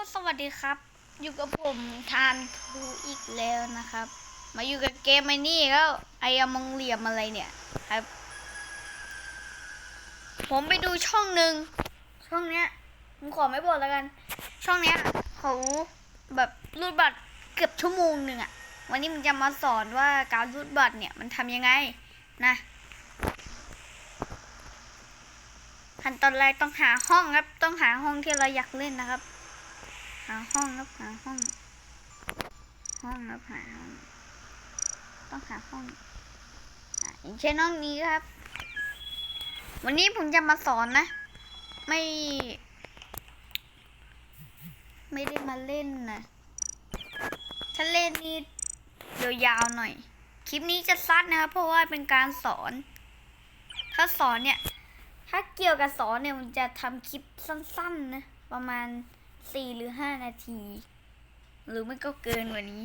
สวัสดีครับ อยู่กับผมทานทูอีกแล้วนะครับ มาอยู่กับเกมไอ้นี่แล้วไอ้อมองเหลี่ยมอะไรเนี่ยครับ ผมไปดูช่องหนึ่งช่องเนี้ยผมขอไม่บอกแล้วกัน ช่องเนี้ยเขาแบบรูดบัตรเกือบชั่วโมงหนึ่งอะวันนี้มันจะมาสอนว่าการรูดบัตรเนี่ยมันทำยังไงนะขั้นตอนแรกต้องหาห้องครับ ต้องหาห้องที่เราอยากเล่นนะครับาห้องครับหาห้อง ห้องครับหาห้องต้องหาห้องอะอย่างเช่นห้องนี้ครับ วันนี้ผมจะมาสอนนะ ไม่ ไม่ได้มาเล่นนะถ้าเล่นนี่ยาวๆหน่อย คลิปนี้จะสั้นนะครับเพราะว่าเป็นการสอน ถ้าสอนเนี่ย ถ้าเกี่ยวกับสอนเนี่ยมันจะทำคลิปสั้นๆนะประมาณ สี่หรือห้านาที หรือไม่ก็เกินกว่านี้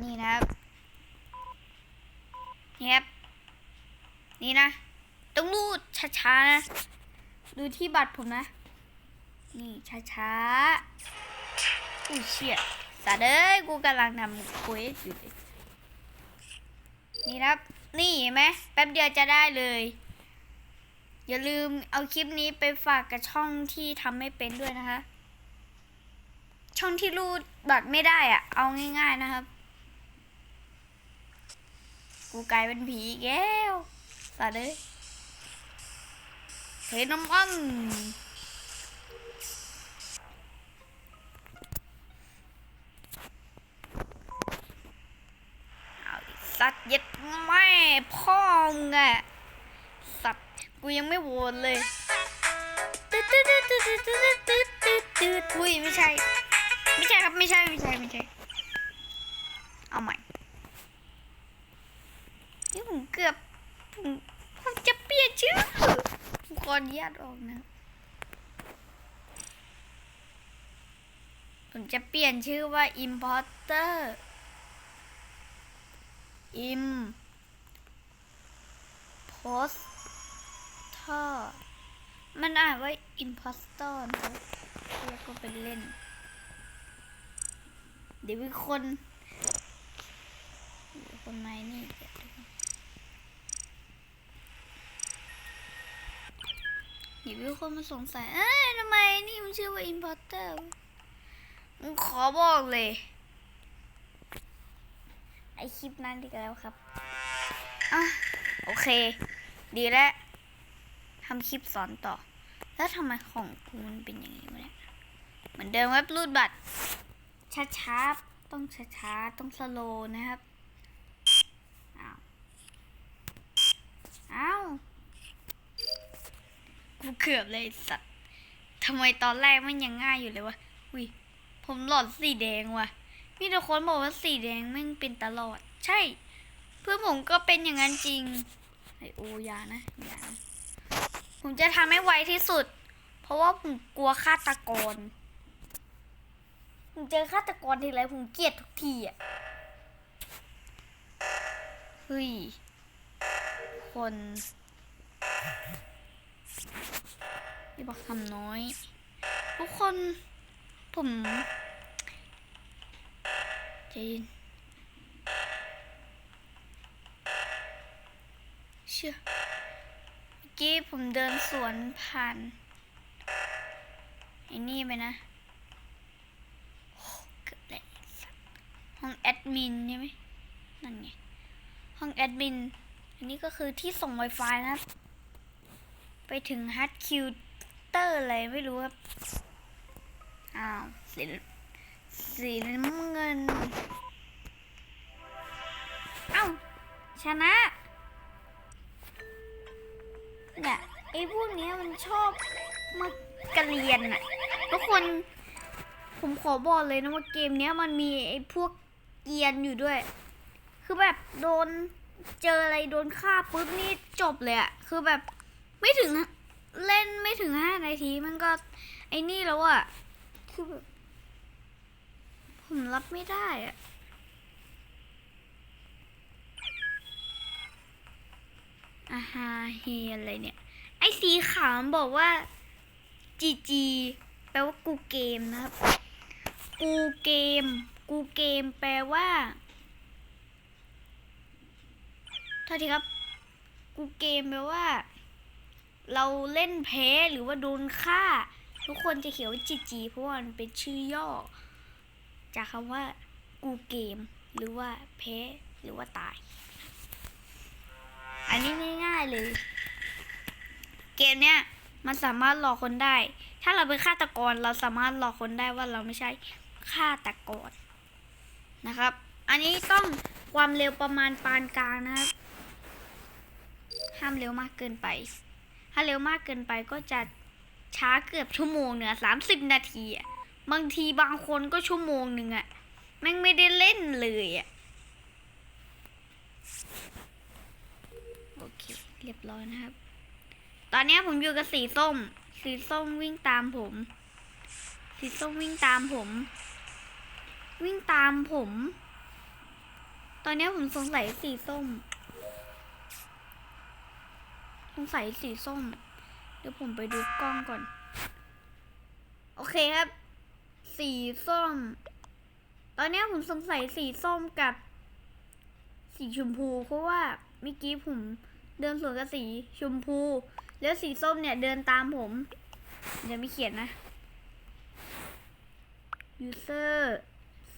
นี่นะครับ นี่ครับ นี่นะ ต้องรูดช้าๆนะ ดูที่บัตรผมนะ นี่ช้าๆอุ้ยเชี่ยสัตว์เอ้ยกูกำลังทำควสอยู่เลยนี่ครับ นี่เห็นไหมแป๊บเดียวจะได้เลย อย่าลืมเอาคลิปนี้ไปฝากกับช่องที่ทำไม่เป็นด้วยนะคะ ช่องที่รูดบัตรไม่ได้อะเอาง่าย ๆนะครับ กูกลายเป็นผีอีกแล้วสัตว์เลยเทน้ำมันเอาสัตว์เย็ดแม่พ่อมึงอะ กูยังไม่โหวตเลยตึ๊ดตึ๊ดตึ๊ดตึ๊ดตึ๊ดตึ๊ดตึ๊ดตึ๊ดอุ้ยไม่ใช่ ไม่ใช่ครับไม่ใช่ไม่ใช่ไม่ใช่ เอาใหม่ที่ผมเกือบผมผมจะเปลี่ยนชื่อผมขออนุญาตออกนะผมจะเปลี่ยนชื่อว่า importer im post poster มันอ่านว่า impostor นะครับแล้วก็ไปเล่น เดี๋ยวมีคนเดี๋ยวคนไหนนี่เดี๋ยวดูเดี๋ยวมีคนมาสงสัย เอ้ยทำไมนี่มันชื่อว่า importer มึงขอบอกเลย ไอคลิปนั้นดีกันแล้วครับ อะ โอเค ดีแล้ว ทำคลิปสอนต่อ แล้วทำไมของกูมันเป็นอย่างนี้วะเนี่ย เหมือนเดิมครับรูดบัตรช้าๆต้องช้าๆต้องสโลว์นะครับอ้าวอ้าวกูเกือบเลยสัตว์ทำไมตอนแรกมันยังง่ายอยู่เลยวะอุ้ยผมหลอดสีแดงว่ะมีแต่คนบอกว่าสีแดงแม่งเป็นตลอด ใช่ เพื่อนผมก็เป็นอย่างนั้นจริงไอโอ ยานะ ยานะ ผมจะทำให้ไวที่สุด เพราะว่าผมกลัวฆาตกร ผมเจอฆาตกรทีไรผมเกลียดทุกทีอะเฮ้ย คนนี่บอกคำน้อย ทุกคนผมจเย็นเชื่อ กี้ผมเดินสวนผ่านไอ้นี่ไปนะโอ้เกือบแล้วไอ้สัสห้องแอดมินใช่ไหมนั่นไง ห้องแอดมิน อันนี้ก็คือที่ส่ง Wi-Fi นะ ไปถึงฮัตคิวเตอร์อะไรไม่รู้ครับ อ้าวสีสีน้ำเงิน เอ้า ชนะ เนี่ยไอ้พวกนี้มันชอบมากระเรียนอะทุกคนผมขอบอกเลยนะว่าเกมเนี้ยมันมีไอ้พวกเกียนอยู่ด้วย คือแบบโดนเจออะไรโดนฆ่าปุ๊บนี่จบเลยอะคือแบบไม่ถึงเล่นไม่ถึงห้านาทีมันก็ไอ้นี่แล้วอะคือแบบผมรับไม่ได้อะ อาฮาเฮอะไรเนี่ย ไอ้สีขาวมันบอกว่า GG แปลว่ากูเกมนะครับ กูเกม กูเกมแปลว่าโทษทีครับ กูเกมแปลว่า เราเล่นแพ้หรือว่าโดนฆ่า ทุกคนจะเขียนว่า GG เพราะว่ามันเป็นชื่อย่อ จากคำว่า กูเกม หรือว่าแพ้หรือว่าตาย อันนี้ง่ายๆเลย เกมเนี้ยมันสามารถหลอกคนได้ ถ้าเราเป็นฆาตกรเราสามารถหลอกคนได้ว่าเราไม่ใช่ฆาตกรนะครับ อันนี้ต้องความเร็วประมาณปานกลางนะครับ ห้ามเร็วมากเกินไป ถ้าเร็วมากเกินไปก็จะช้าเกือบชั่วโมงเนือสามสิบนาทีอะบางทีบางคนก็ชั่วโมงหนึ่งอะแม่งไม่ได้เล่นเลยอะโอ เรียบร้อยนะครับ ตอนนี้ผมอยู่กับสีส้ม สีส้มวิ่งตามผม สีส้มวิ่งตามผม วิ่งตามผม ตอนนี้ผมสงสัยสีส้ม สงสัยสีส้ม เดี๋ยวผมไปดูกล้องก่อน โอเคครับ สีส้ม ตอนนี้ผมสงสัยสีส้มกับสีชมพูเพราะว่าเมื่อกี้ผม เดินสวนกับสีชมพู แล้วสีส้มเนี่ยเดินตามผม เดี๋ยวไม่เขียนนะ user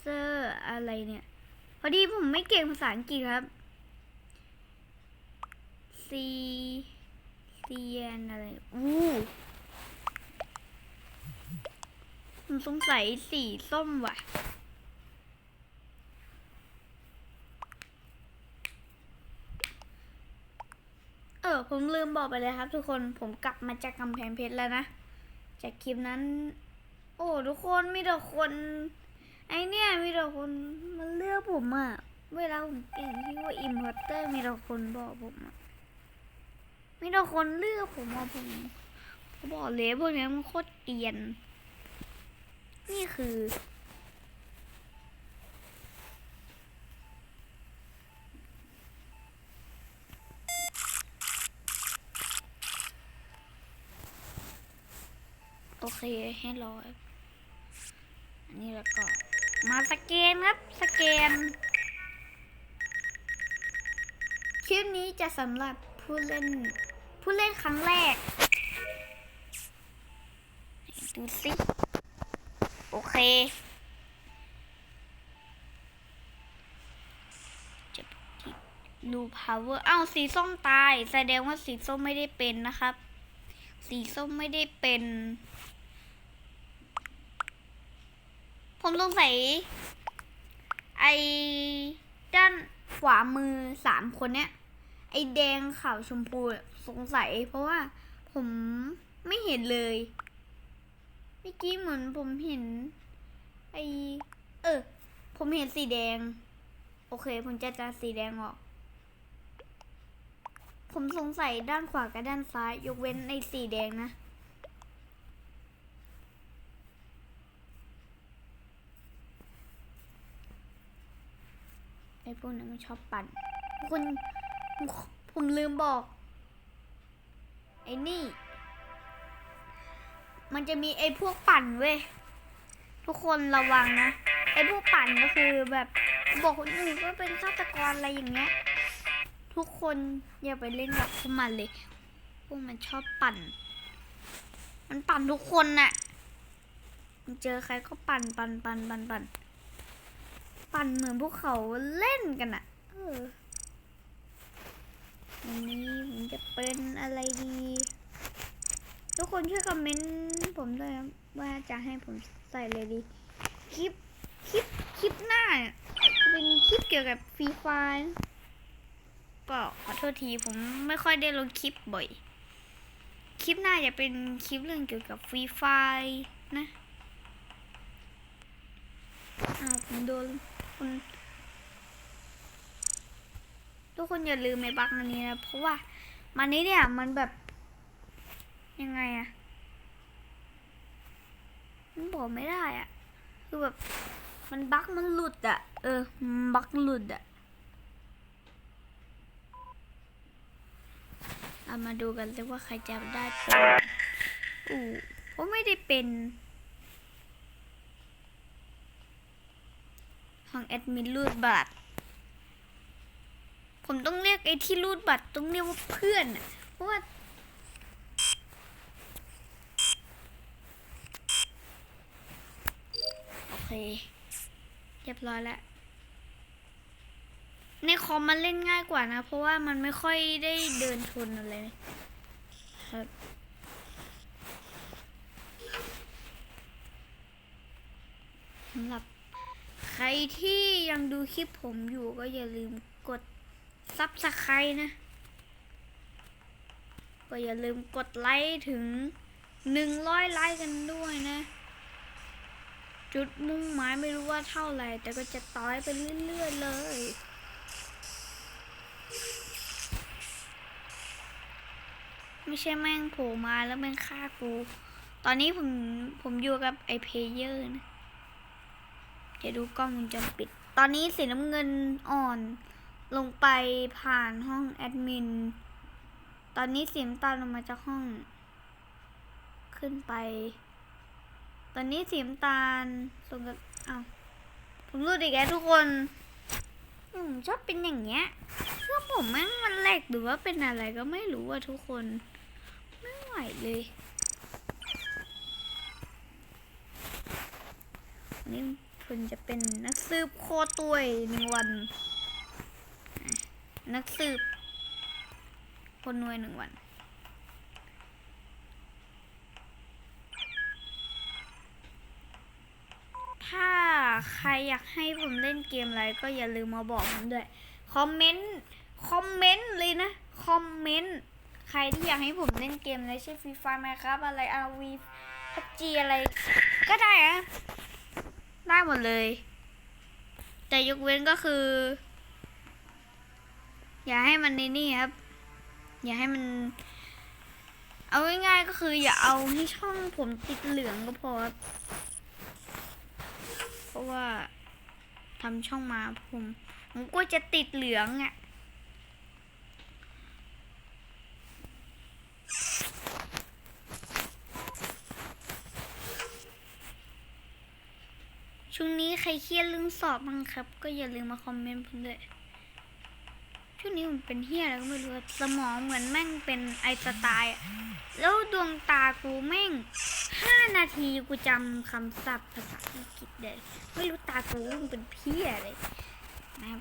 user อะไรเนี่ย พอดีผมไม่เก่งภาษาอังกฤษครับ C C N อะไร อู้ผมสงสัยสีส้มว่ะ ออผมลืมบอกไปเลยครับ ทุกคนผมกลับมาจากกำแพงเพชรแล้วนะ จากคลิปนั้น โอ้ทุกคนมีแต่คน ไอเนี่ยมีแต่คนมันเลือกผมอะเวลาผมเก่งที่ว่าอิมพอร์เตอร์มีแต่คนบอกผมอะมีแต่คนเลือกผมอะผมผมบอกเลยพวกนี้มันโคตรเกรียน นี่คือ เคให้รออันนี้แล้วก็ มาสแกนครับ สแกน คลิปนี้จะสำหรับผู้เล่น ผู้เล่นครั้งแรก ดูสิ โอเคจะดู power อ้าวสีส้มตาย แสดงว่าสีส้มไม่ได้เป็นนะครับ สีส้มไม่ได้เป็น ผมสงสัยไอ้ด้านขวามือสามคนเนี้ย ไอ้แดงขาวชมพูสงสัย เพราะว่าผมไม่เห็นเลยเมื่อกี้เหมือนผมเห็น ไอเออ ผมเห็นสีแดง โอเค ผมจะจัดสีแดงออก ผมสงสัยด้านขวากับด้านซ้าย ยกเว้นในสีแดงนะ ไอ้พวกนั้นมันชอบปั่นคุณผมผมลืมบอก ไอ้นี่ มันจะมีไอ้พวกปั่นเว้ย ทุกคนระวังนะ ไอ้พวกปั่นก็คือแบบบอกคนอื่นก็เป็นฆาตกรอะไรอย่างเงี้ย ทุกคนอย่าไปเล่นกับพวกมันเลย พวกมันชอบปั่น มันปั่นทุกคนน่ะมันเจอใครก็ปั่นปั่นปั่นปั่นปั่นปั่น เหมือนพวกเขาเล่นกันอะเออวันนี้ผมจะเป็นอะไรดี ทุกคนช่วยคอมเมนต์ผมด้วยนะว่าจะให้ผมใส่เลยดีคลิปคลิปคลิปหน้าเนี่ยเป็นคลิปเกี่ยวกับฟรีไฟล์ก็ขอโทษทีผมไม่ค่อยได้ลงคลิปบ่อย คลิปหน้าจะเป็นคลิปเรื่องเกี่ยวกับฟรีไฟล์นะอ้าวผมโดน คุณทุกคนอย่าลืมในบักอันนี้นะ เพราะว่ามันนี้เนี่ยมันแบบ ยังไงอะมันบอกไม่ได้อะคือแบบ มันบักมันหลุดอะเออมันบักหลุดอะเอามาดูกันเลยว่าใครจะได้เป็นอู้ว่าไม่ได้เป็น ห้องแอดมินรูดบัตร ผมต้องเรียกไอ้ที่รูดบัตรต้องเรียกว่าเพื่อนเพราะว่าโอเค เรียบร้อยแล้วในคอมมันเล่นง่ายกว่านะ เพราะว่ามันไม่ค่อยได้เดินชนอะไรครับสำหรับ ใครที่ยังดูคลิปผมอยู่ก็อย่าลืมกดซับสไครต์นะ ก็อย่าลืมกดไลค์ถึงหนึ่งร้อยไลค์กันด้วยนะ จุดมุ่งหมายไม่รู้ว่าเท่าไหร่ แต่ก็จะต่อยไปเรื่อยๆเลยไม่ใช่แม่งโผล่มาแล้วแม่งฆ่ากู ตอนนี้ผมผมอยู่กับไอเพเยอร์นะ จะดูกล้องวงจรปิด ตอนนี้สีน้ำเงินอ่อนลงไปผ่านห้องแอดมิน ตอนนี้สีน้ำตาลลงมาจากห้อง ขึ้นไป ตอนนี้สีน้ำตาลลงกับอ้าวผมรู้อีแล้ทุกคนอืมชอบเป็นอย่างเงี้ยเครื่องผมแม่งมันแหลกหรือว่าเป็นอะไรก็ไม่รู้อะทุกคน ไม่ไหวเลยนี่ คุณจะเป็นนักสืบโคตัวยหนึ่งวัน นักสืบคนนวยหนึ่งวัน ถ้าใครอยากให้ผมเล่นเกมอะไรก็อย่าลืมมาบอกผมด้วย คอมเมนต์ คอมเมนต์เลยนะ คอมเมนต์ ใครที่อยากให้ผมเล่นเกมอะไรเช่นฟรีไฟไหมครับ อะไรอาวีพับจีอะไร ก็ได้อะ ได้หมดเลย แต่ยกเว้นก็คือ อย่าให้มันในนี่ครับ อย่าให้มัน เอาง่ายๆก็คือ อย่าเอาให้ช่องผมติดเหลืองก็พอครับ เพราะว่าทำช่องมาผม ผมก็จะติดเหลืองอะ่ะ ช่วงนี้ใครเครียดเรื่องสอบบ้างครับ ก็อย่าลืมมาคอมเมนต์ผมด้วย ช่วงนี้ผมเป็นเฮียอะไรก็ไม่รู้สมองเหมือนแม่งเป็นไอสไตล์อะแล้วดวงตากูแม่งห้านาทีกูจำคำศัพท์ภาษาอังกฤษได้ไม่รู้ตากูมันเป็นเพี้ยอะไรนะครับ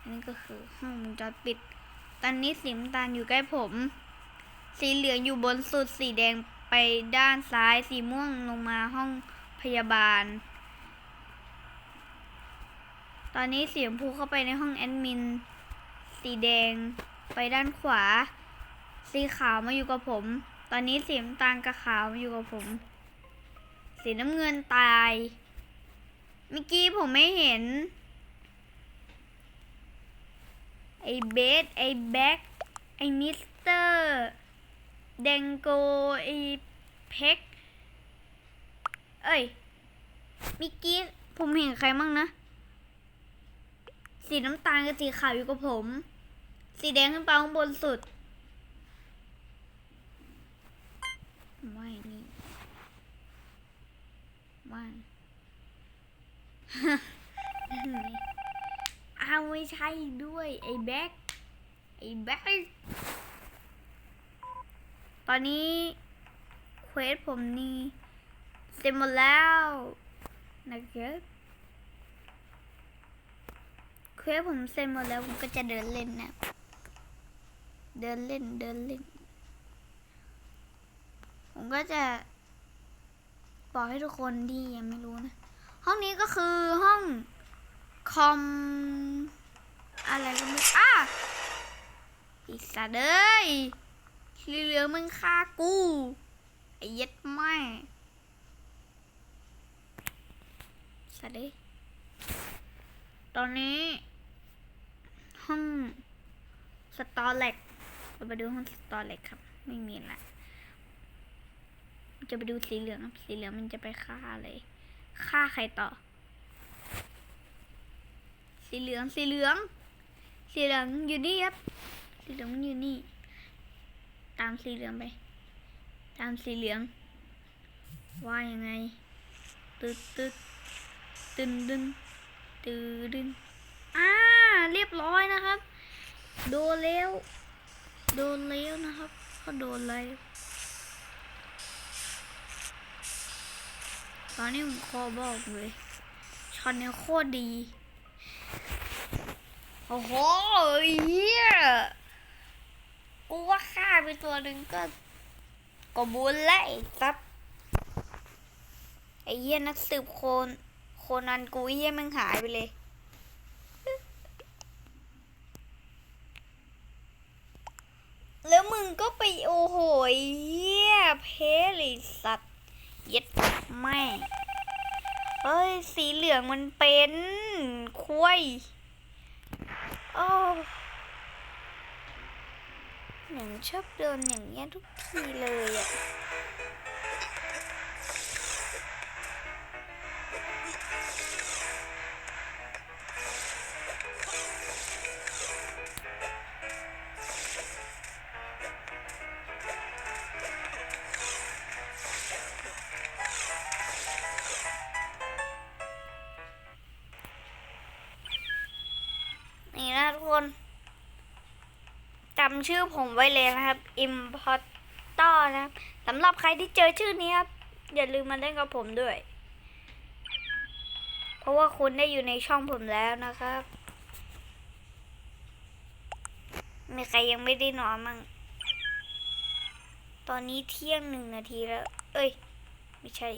อันนี้ก็คือห้องวงจรปิด ตอนนี้สีน้ำตาลอยู่ใกล้ผม สีเหลืองอยู่บนสุดสีแดงไปด้านซ้ายสีม่วงลงมาห้องพยาบาล ตอนนี้สีชมพูเข้าไปในห้องแอดมิน สีแดงไปด้านขวา สีขาวมาอยู่กับผม ตอนนี้สีน้ำตาลกับขาวมาอยู่กับผม สีน้ำเงินตาย เมื่อกี้ผมไม่เห็น ไอเบส ไอแบ็คไอมิสเตอร์ เดงโก ไอเพ็ก เอ้ย เมื่อกี้ผมเห็นใครมั่งนะ สีน้ำตาลกับสีขาวอยู่กับผม สีแดงขึ้นไปข้างบนสุด ไม่นี่ไม่อ้าไม่ใช่ด้วย ไอ้แบ็คไอ้แบ็คตอนนี้เควสผมนี่เสร็จหมดแล้วนะครับ เควสผมเสร็จหมดแล้วผมก็จะเดินเล่นนะ เดินเล่นเดินเล่น ผมก็จะ บอกให้ทุกคนที่ยังไม่รู้นะ ห้องนี้ก็คือห้องคอม อะไรก็ไม่อะอีสัตว์เอ้ยเหลือมึงฆ่ากูไอ้ย็ดแม่สัตว์เอ้ตอนนี้ ห้องสตอเล็กเราไปดูห้องสตอเล็กครับ ไม่มีละจะไปดูสีเหลืองครับสีเหลืองมันจะไปฆ่าอะไรฆ่าใครต่อ สีเหลืองสีเหลือง สีเหลืองอยู่นี่ครับ สีเหลืองมันอยู่นี่ ตามสีเหลืองไป ตามสีเหลือง ว่ายังไงตึ๊ดตึ๊ดตึนดึนตือดึนอ่า เรียบร้อย นะครับ โดนแล้ว โดนแล้วนะครับเขาโดนแล้วตอนนี้ผมขอบอกเลยช็อตนี้โคตรดี โอ้โหเฮียกูว่าฆ่าไปตัวหนึ่งก็ก็บุญแล้วไอ้ซับไอ้เหี้ยนักสืบโคนโคนันกูเหี้ยมันหายไปเลย แล้วมึงก็ไปโอ้โหเหี้ยเพลิสัตว์เย็ดแม่เฮ้ย สีเหลืองมันเป็นคุยโอ้หนึ่งชอบโดนอย่างเงี้ยทุกทีเลยอะ ชื่อผมไว้เลยนะครับ Importer นะครับสำหรับใครที่เจอชื่อนี้ครับ อย่าลืมมาเล่นกับผมด้วย เพราะว่าคุณได้อยู่ในช่องผมแล้วนะครับ มีใครยังไม่ได้นอนมั่งตอนนี้เที่ยงหนึ่งนาทีแล้ว เอ้ย ไม่ใช่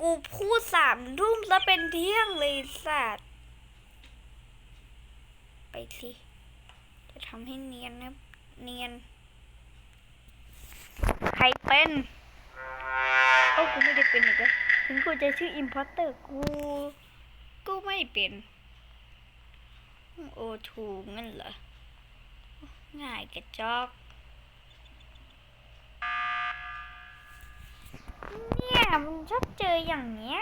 กูพูดสามทุ่มแล้วเป็นเที่ยงเลยสัตว์ไปสิ ทำให้เนียนนะเนียน ใครเป็นโอ้กูไม่ได้เป็นอีกแล้วถึงกูจะชื่อ Importer กูกูไม่เป็นโอทูงั้นเหรอ ง่ายกระจอกเนี่ยมึงชอบเจออย่างเนี้ย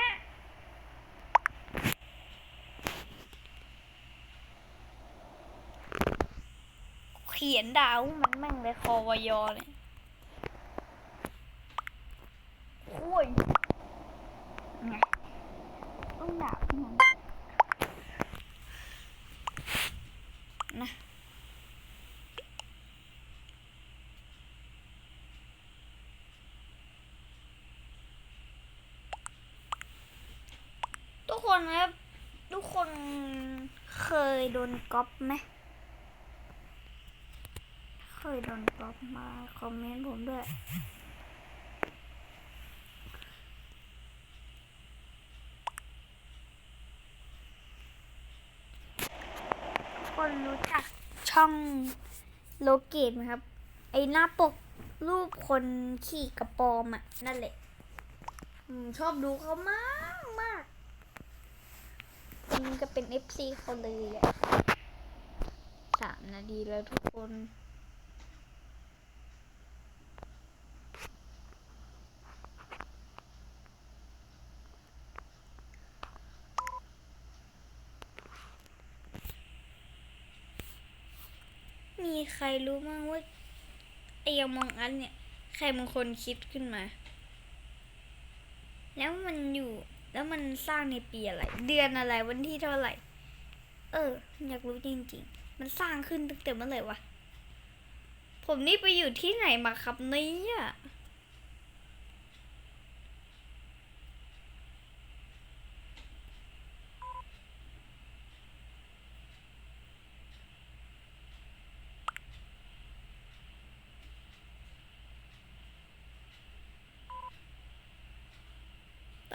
เขียนดาวมันแม่งเลยคอวายอเนี่ยโอ้ยไงต้องด่าพี่มันนะทุกคนครับ ทุกคนเคยโดนก๊อปไหม ยโดนบล็อกมาคอมเมนต์ผมด้วยคนรู้จักช่องโลเกตไหมครับ ไอหน้าปกรูปคนขี่กระปอมอะ นั่นแหละชอบดูเขามากมากมันก็เป็นเอฟซีเขาเลยอะสามนาทีแล้วทุกคน มี ใครรู้มั้งว่าไอ้ยามองอันเนี่ย ใครบางคนคิดขึ้นมา แล้วมันอยู่ แล้วมันสร้างในปีอะไร เดือนอะไรวันที่เท่าไหร่ เออ อยากรู้จริง ๆ มันสร้างขึ้นตั้งแต่เมื่อไหร่วะ ผมนี่ไปอยู่ที่ไหนมาครับเนี่ย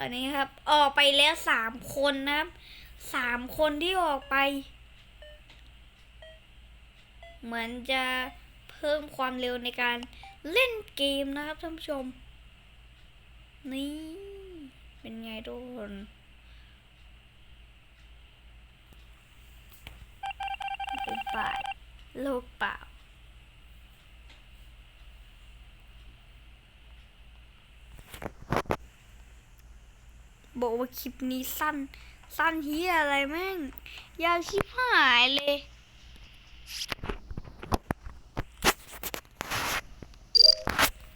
อนนี้ครับ ออกไปแล้วสามคนนะครับสามคนที่ออกไป เหมือนจะเพิ่มความเร็วในการเล่นเกมนะครับท่านผู้ชม นี่ เป็นไงทุกคนเป็นป่ายโลกเปล่า บอกว่าคลิปนี้สั้น สั้นเฮียอะไรแม่ง ยาวชิบหายเลย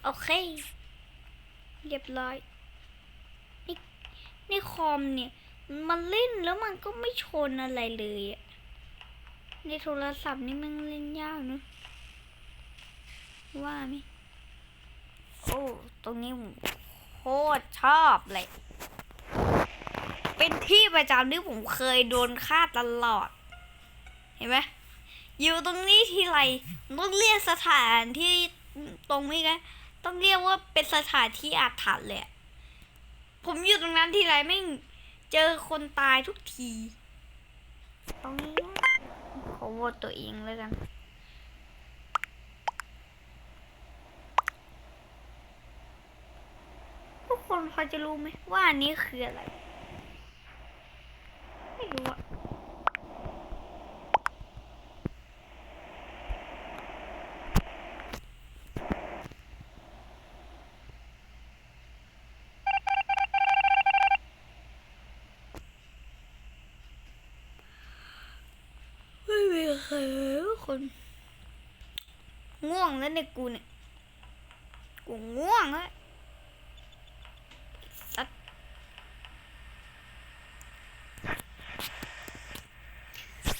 โอเค เรียบร้อย นี่นี่คอมเนี่ย มันเล่นแล้วมันก็ไม่ชนอะไรเลยอะในโทรศัพท์นี่มันเล่นยากเนอะว่าไหมโอ้ ตรงนี้ผมโคตรชอบเลย เป็นที่ประจำที่ผมเคยโดนฆ่าตลอด เห็นไหมอยู่ตรงนี้ทีไรต้องเรียกสถานที่ตรงนี้กันต้องเรียกว่าเป็นสถานที่อาถรรพ์เลยผมอยู่ตรงนั้นทีไรไม่เจอคนตายทุกที ตรงนี้ขอโหวตตัวเองแล้วกันทุกคนพอจะรู้ไหมว่าอันนี้คืออะไร ไม่รู้อะไม่มีใครเลยทุกคน ง่วงแล้วเนี่ยกูเนี่ย กูง่วงแล้วสัตว์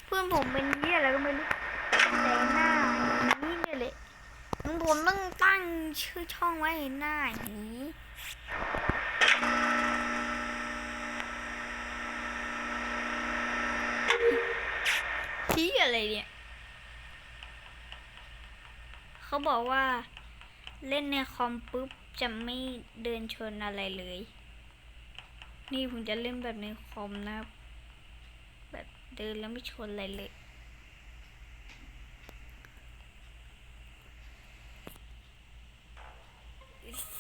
เพื่อน ผมเป็นเหี้ยอะไรก็ไม่รู้แต่หน้าอย่างนี้เนี่ยแหละงั้นผมต้องตั้งชื่อช่องไว้หน้าอย่างนี้ที่อะไรเนี่ยเขาบอกว่าเล่นในคอมปุ๊บจะไม่เดินชนอะไรเลย นี่ผมจะเล่นแบบในคอมนะครับ เดินแล้วไม่ชนอะไรเลย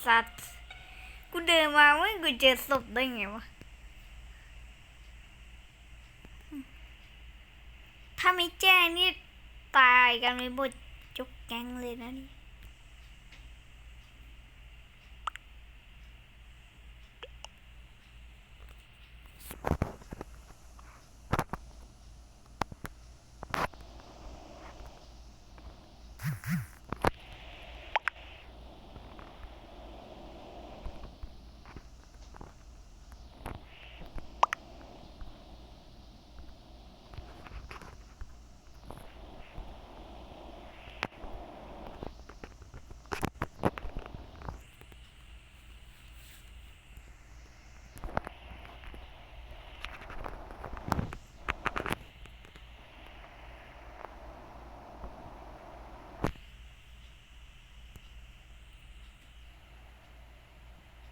สัตว์ กูเดินมาไม่กูเจอศพได้ไงวะ ถ้าไม่แจ้งนี่ตายกันไปหมดยกแก๊งเลยนะนี่ Huh?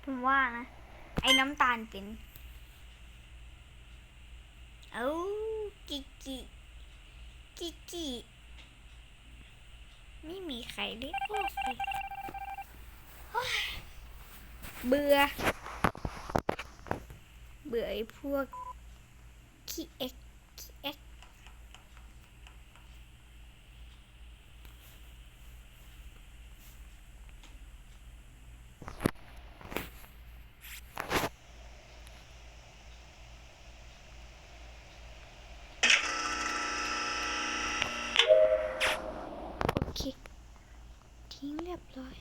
ผมว่านะ ไอ้น้ำตาลเป็น เอ้ากิกิกิกิไม่มีใครได้พูดเลยโอ๊ยเบื่อ เบื่อไอ้พวกขี้เอ็กขี้เอ็กโอเค ทิ้งเรียบร้อย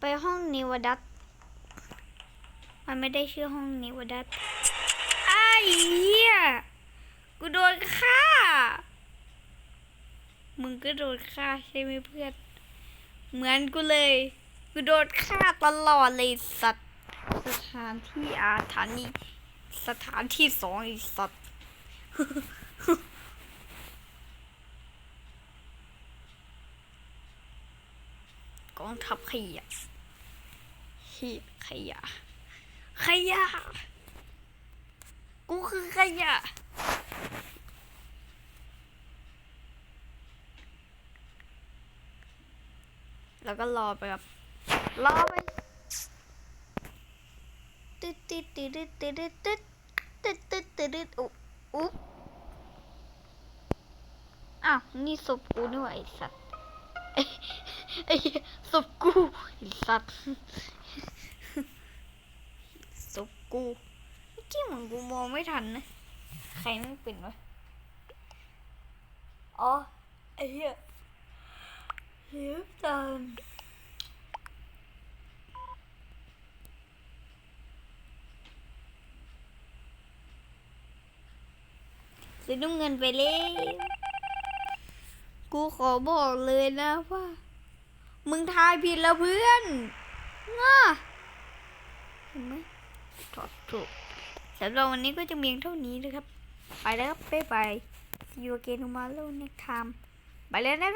ไปห้อง นิวดัตมันไม่ได้ชื่อห้องนิวดัตไอ้เหี้ยกูโดนฆ่า มึงก็โดนฆ่าใช่ไหมเพื่อน เหมือนกูเลย กูโดนฆ่าตลอดเลยสัตว์ สถานที่อาถรรพ์นี่สถานที่สองไอีสัตว์กองทัพขยะ ฮีขยะ ขยะ กูคือขยะ แล้วก็รอไปครับรอไปตึ๊ดตึ๊ดตึ๊ดตึ๊ดตึ๊ดตึ๊ดตึ๊ดตึ๊ดตึ๊ดอุ๊บอุ๊บอ้าว นี่ศพกูนี่หว่าไอสัตว์ ไอ้ศพกูสัตว์ศพกูที่เหมือนกูมองไม่ทันนะใครมันเป็นวะอ๋อไอ้เหี้ยเหี้ยจซื้อนุ่งเงินไปเลย กูขอบอกเลยนะว่า มึงทายผิดแล้วเพื่อนง่ะเห็นไหมถอดถูกสำหรับวันนี้ก็จะเพียงเท่านี้นะครับ ไปแล้วครับบ๊ายบาย see you again tomorrow next time ไปเลยนะครับ